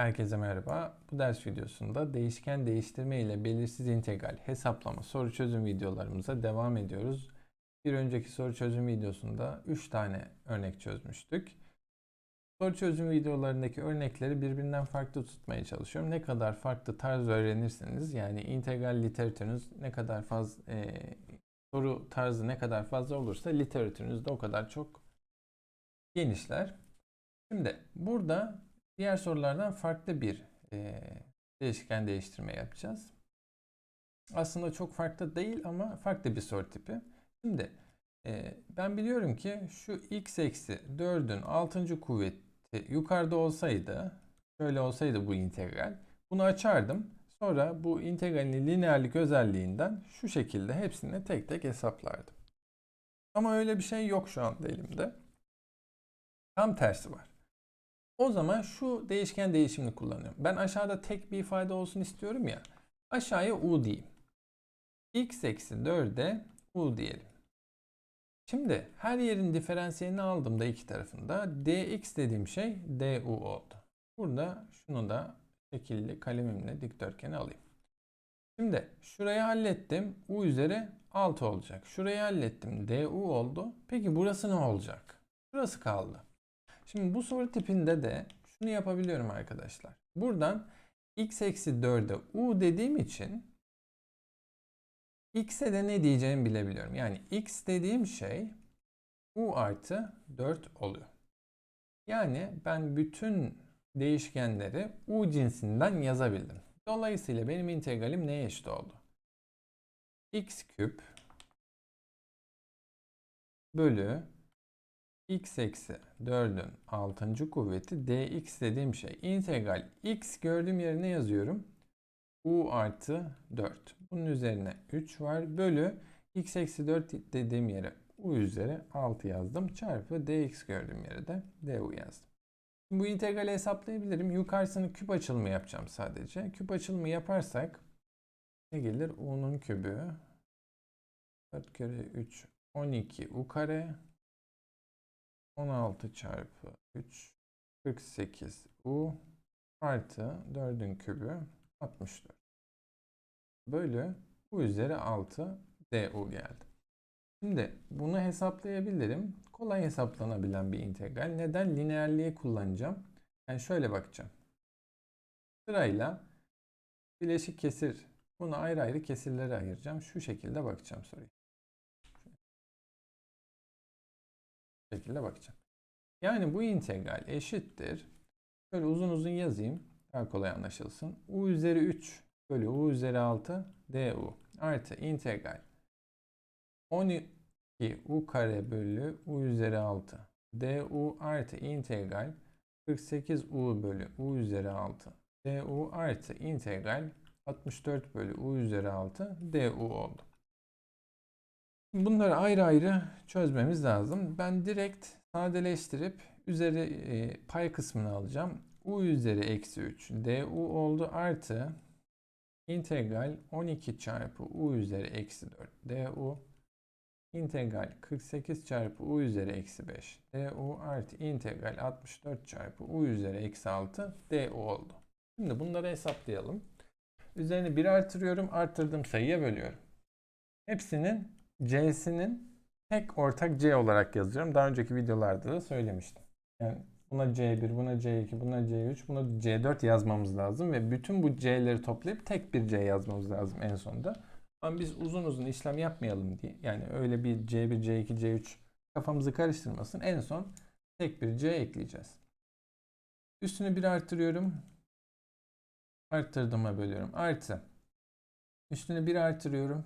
Herkese merhaba. Bu ders videosunda değişken değiştirme ile belirsiz integral hesaplama soru çözüm videolarımıza devam ediyoruz. Bir önceki soru çözüm videosunda 3 tane örnek çözmüştük. Soru çözüm videolarındaki örnekleri birbirinden farklı tutmaya çalışıyorum. Ne kadar farklı tarz öğrenirseniz yani integral literatürünüz ne kadar fazla e, soru tarzı ne kadar fazla olursa literatürünüz de o kadar çok genişler. Şimdi burada diğer sorulardan farklı bir e, değişken değiştirme yapacağız. Aslında çok farklı değil ama farklı bir soru tipi. Şimdi e, ben biliyorum ki şu x eksi 4'ün 6. kuvveti yukarıda olsaydı, şöyle olsaydı bu integral, bunu açardım. Sonra bu integralin lineerlik özelliğinden şu şekilde hepsini tek tek hesaplardım. Ama öyle bir şey yok şu anda elimde. Tam tersi var. O zaman şu değişken değişimini kullanıyorum. Ben aşağıda tek bir ifade olsun istiyorum ya. Aşağıya u diyeyim. x eksi 4'e u diyelim. Şimdi her yerin diferansiyelini aldığımda iki tarafında dx dediğim şey du oldu. Burada şunu da şekilli kalemimle dikdörtgeni alayım. Şimdi şurayı hallettim. u üzeri 6 olacak. Şurayı hallettim. du oldu. Peki burası ne olacak? Burası kaldı. Şimdi bu soru tipinde de şunu yapabiliyorum arkadaşlar. Buradan x eksi 4'e u dediğim için x'e de ne diyeceğimi bilebiliyorum. Yani x dediğim şey u artı 4 oluyor. Yani ben bütün değişkenleri u cinsinden yazabildim. Dolayısıyla benim integralim neye eşit oldu? x küp bölü x eksi 4'ün 6. kuvveti dx dediğim şey. İntegral x gördüğüm yerine yazıyorum. u artı 4. Bunun üzerine 3 var. Bölü x eksi 4 dediğim yere u üzeri 6 yazdım. Çarpı dx gördüğüm yere de du yazdım. Bu integrali hesaplayabilirim. Yukarısını küp açılımı yapacağım sadece. Küp açılımı yaparsak ne gelir? u'nun kübü 4 kere 3 12 u kare 16 çarpı 3 48 u artı 4'ün kübü 64. Bölü u üzeri 6 du geldi. Şimdi bunu hesaplayabilirim. Kolay hesaplanabilen bir integral. Neden? Lineerliği kullanacağım. Yani şöyle bakacağım. Sırayla bileşik kesir. Bunu ayrı ayrı kesirlere ayıracağım. Şu şekilde bakacağım soruya. Şekilde bakacağım. Yani bu integral eşittir. Şöyle uzun uzun yazayım. Daha kolay anlaşılsın. u üzeri 3 bölü u üzeri 6 du artı integral 12 u kare bölü u üzeri 6 du artı integral 48 u bölü u üzeri 6 du artı integral 64 bölü u üzeri 6 du oldu. Bunları ayrı ayrı çözmemiz lazım. Ben direkt sadeleştirip üzeri e, pay kısmını alacağım. u üzeri eksi 3 du oldu artı integral 12 çarpı u üzeri eksi 4 du integral 48 çarpı u üzeri eksi 5 du artı integral 64 çarpı u üzeri eksi 6 du oldu. Şimdi bunları hesaplayalım. Üzerine 1 artırıyorum. Arttırdığım sayıya bölüyorum. Hepsinin c'sinin tek ortak c olarak yazıyorum. Daha önceki videolarda da söylemiştim. Yani buna c1, buna c2, buna c3, buna c4 yazmamız lazım ve bütün bu c'leri toplayıp tek bir c yazmamız lazım en sonunda. Ama biz uzun uzun işlem yapmayalım diye. Yani öyle bir c1, c2, c3 kafamızı karıştırmasın. En son tek bir c ekleyeceğiz. Üstünü bir arttırıyorum. Arttırdığıma bölüyorum. Artı. Üstünü bir artırıyorum.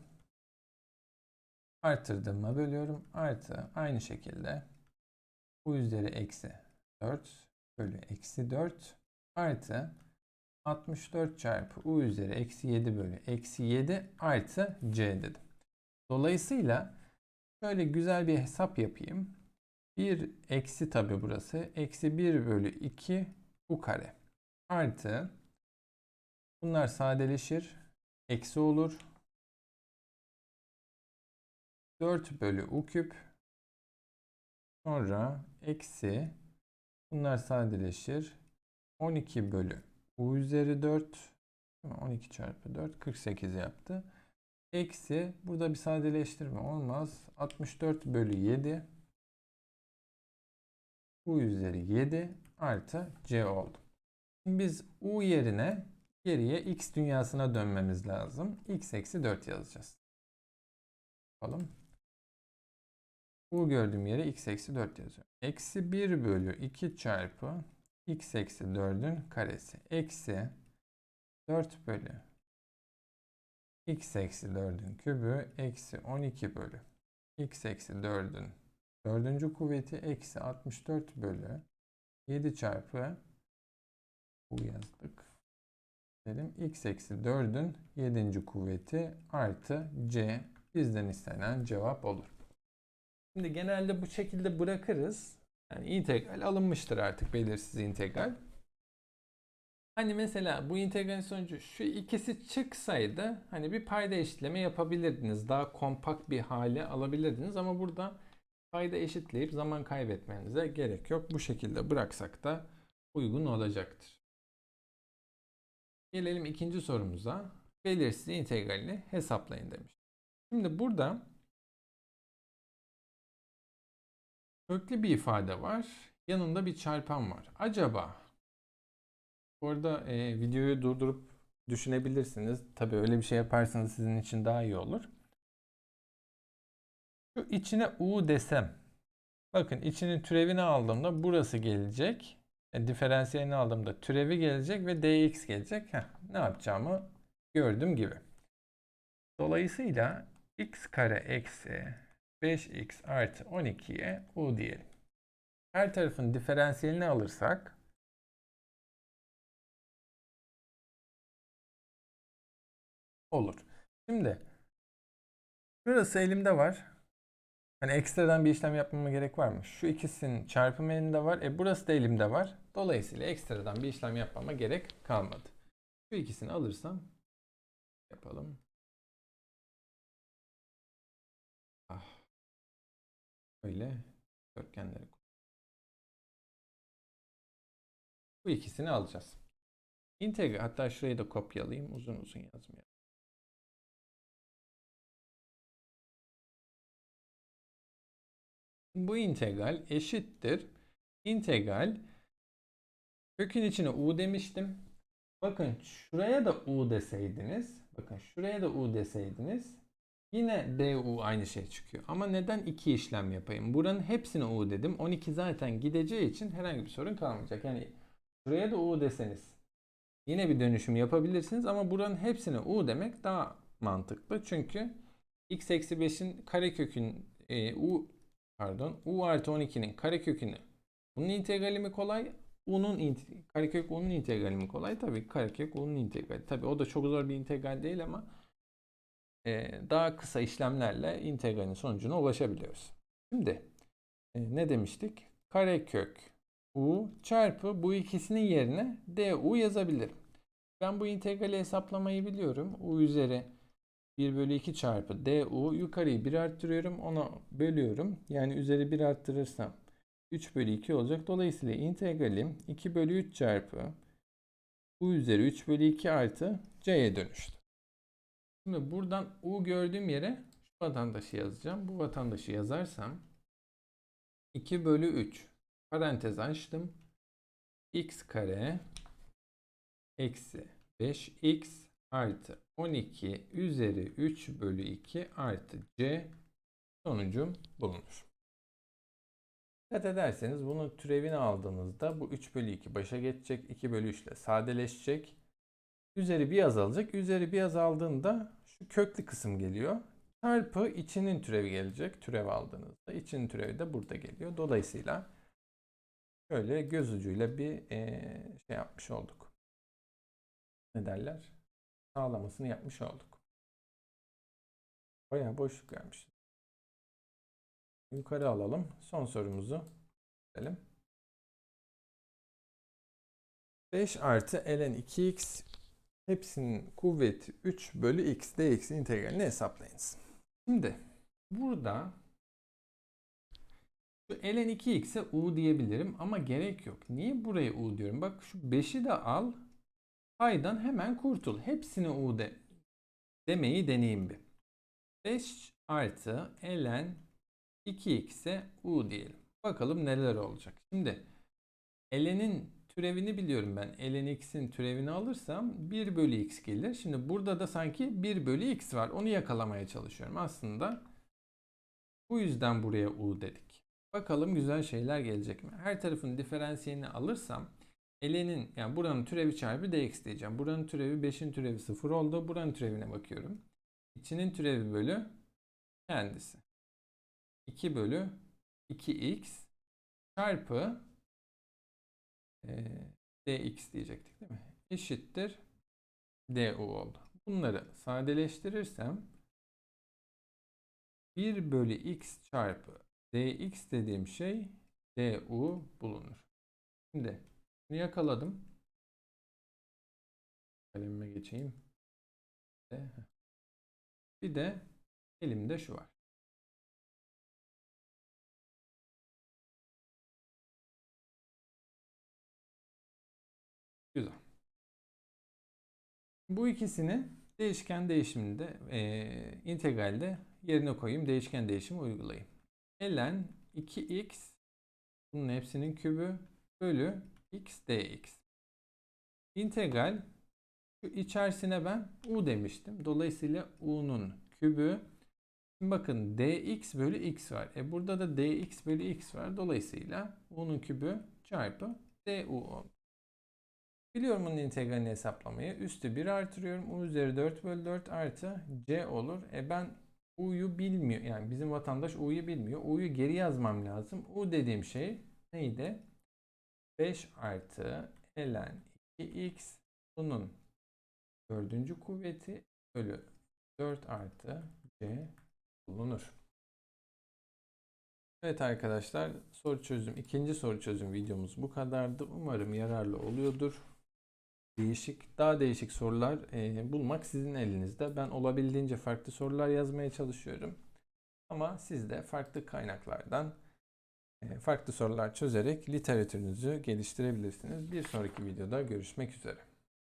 Artırdığıma bölüyorum. Artı aynı şekilde u üzeri eksi 4 bölü eksi 4 artı 64 çarpı u üzeri eksi 7 bölü eksi 7 artı c dedim. Dolayısıyla şöyle güzel bir hesap yapayım. 1 eksi tabi burası. Eksi 1 bölü 2 u kare. Artı bunlar sadeleşir. Eksi olur. 4 bölü u küp. Sonra eksi bunlar sadeleşir. 12 bölü u üzeri 4 12 çarpı 4 48 yaptı. Eksi burada bir sadeleştirme olmaz. 64 bölü 7 u üzeri 7 artı c oldu. Şimdi biz u yerine geriye x dünyasına dönmemiz lazım. x eksi 4 yazacağız. Yapalım. U gördüğüm yere x eksi 4 yazıyorum. Eksi 1 bölü 2 çarpı x eksi 4'ün karesi. Eksi 4 bölü x eksi 4'ün kübü eksi 12 bölü x eksi 4'ün dördüncü kuvveti eksi 64 bölü 7 çarpı bu yazdık. Dedim x eksi 4'ün 7. kuvveti artı c bizden istenen cevap olur. Şimdi genelde bu şekilde bırakırız. Yani integral alınmıştır artık belirsiz integral. Hani mesela bu integralin sonucu şu ikisi çıksaydı hani bir payda eşitleme yapabilirdiniz. Daha kompakt bir hale alabilirdiniz ama burada payda eşitleyip zaman kaybetmenize gerek yok. Bu şekilde bıraksak da uygun olacaktır. Gelelim ikinci sorumuza. Belirsiz integralini hesaplayın demiş. Şimdi burada köklü bir ifade var. Yanında bir çarpan var. Acaba bu arada e, videoyu durdurup düşünebilirsiniz. Tabii öyle bir şey yaparsanız sizin için daha iyi olur. Şu içine u desem. Bakın içinin türevini aldığımda burası gelecek. E, diferansiyelini aldığımda türevi gelecek ve dx gelecek. Heh, ne yapacağımı gördüm gibi. Dolayısıyla x kare eksi 5x artı 12'ye u diyelim. Her tarafın diferansiyelini alırsak olur. Şimdi şurası elimde var. Hani ekstradan bir işlem yapmama gerek var mı? Şu ikisinin çarpımı elimde var. E burası da elimde var. Dolayısıyla ekstradan bir işlem yapmama gerek kalmadı. Şu ikisini alırsam yapalım. Böyle kökenleri. Bu ikisini alacağız. Integral hatta şurayı da kopyalayayım uzun uzun yazmayalım. Bu integral eşittir. İntegral kökün içine u demiştim. Bakın şuraya da u deseydiniz. Bakın şuraya da u deseydiniz. Yine du aynı şey çıkıyor. Ama neden iki işlem yapayım? Buranın hepsine u dedim. 12 zaten gideceği için herhangi bir sorun kalmayacak. Yani şuraya da u deseniz yine bir dönüşüm yapabilirsiniz. Ama buranın hepsine u demek daha mantıklı. Çünkü x eksi 5'in karekökün e, u pardon u artı 12'nin karekökünü bunun integrali mi kolay? U'nun karekök u'nun integrali mi kolay? Tabii karekök u'nun integrali. Tabii o da çok zor bir integral değil ama daha kısa işlemlerle integralin sonucuna ulaşabiliyoruz. Şimdi e, ne demiştik? Karekök u çarpı bu ikisinin yerine du yazabilirim. Ben bu integrali hesaplamayı biliyorum. u üzeri 1 bölü 2 çarpı du yukarıyı 1 arttırıyorum ona bölüyorum. Yani üzeri 1 arttırırsam 3 bölü 2 olacak. Dolayısıyla integralim 2 bölü 3 çarpı u üzeri 3 bölü 2 artı c'ye dönüştü. Şimdi buradan u gördüğüm yere şu vatandaşı yazacağım. Bu vatandaşı yazarsam 2 bölü 3 parantez açtım. x kare eksi 5x artı 12 üzeri 3 bölü 2 artı c sonucum bulunur. Dikkat ederseniz bunun türevini aldığınızda bu 3 bölü 2 başa geçecek. 2 bölü 3 ile sadeleşecek. Üzeri bir azalacak. Üzeri bir azaldığında şu köklü kısım geliyor. Çarpı içinin türevi gelecek. Türev aldığınızda içinin türevi de burada geliyor. Dolayısıyla şöyle göz ucuyla bir ee, şey yapmış olduk. Ne derler? Sağlamasını yapmış olduk. Bayağı boşluk vermiş. Yukarı alalım. Son sorumuzu verelim. 5 artı ln 2x hepsinin kuvveti 3 bölü x dx integralini hesaplayınız. Şimdi burada şu ln 2x'e u diyebilirim ama gerek yok. Niye buraya u diyorum? Bak şu 5'i de al Paydan hemen kurtul. Hepsine u de demeyi deneyeyim bir. 5 artı ln 2x'e u diyelim. Bakalım neler olacak. Şimdi ln'in türevini biliyorum ben. ln x'in türevini alırsam 1 bölü x gelir. Şimdi burada da sanki 1 bölü x var. Onu yakalamaya çalışıyorum. Aslında bu yüzden buraya u dedik. Bakalım güzel şeyler gelecek mi? Her tarafın diferansiyelini alırsam ln'in yani buranın türevi çarpı dx diyeceğim. Buranın türevi 5'in türevi 0 oldu. Buranın türevine bakıyorum. İçinin türevi bölü kendisi. 2 bölü 2x çarpı e, dx diyecektik değil mi? Eşittir du oldu. Bunları sadeleştirirsem 1 bölü x çarpı dx dediğim şey du bulunur. Şimdi bunu yakaladım. Kalemime geçeyim. Bir de elimde şu var. Bu ikisini değişken değişiminde e, integralde yerine koyayım. Değişken değişimi uygulayayım. ln 2x bunun hepsinin kübü bölü x dx. İntegral şu içerisine ben u demiştim. Dolayısıyla u'nun kübü bakın dx bölü x var. E burada da dx bölü x var. Dolayısıyla u'nun kübü çarpı du oldu. Biliyorum bunun integralini hesaplamayı. Üstü 1 artırıyorum. U üzeri 4 bölü 4 artı c olur. E ben u'yu bilmiyor. Yani bizim vatandaş u'yu bilmiyor. u'yu geri yazmam lazım. u dediğim şey neydi? 5 artı ln 2x bunun dördüncü kuvveti bölü 4 artı c bulunur. Evet arkadaşlar soru çözüm ikinci soru çözüm videomuz bu kadardı. Umarım yararlı oluyordur. Değişik daha değişik sorular e, bulmak sizin elinizde. Ben olabildiğince farklı sorular yazmaya çalışıyorum. Ama siz de farklı kaynaklardan e, farklı sorular çözerek literatürünüzü geliştirebilirsiniz. Bir sonraki videoda görüşmek üzere.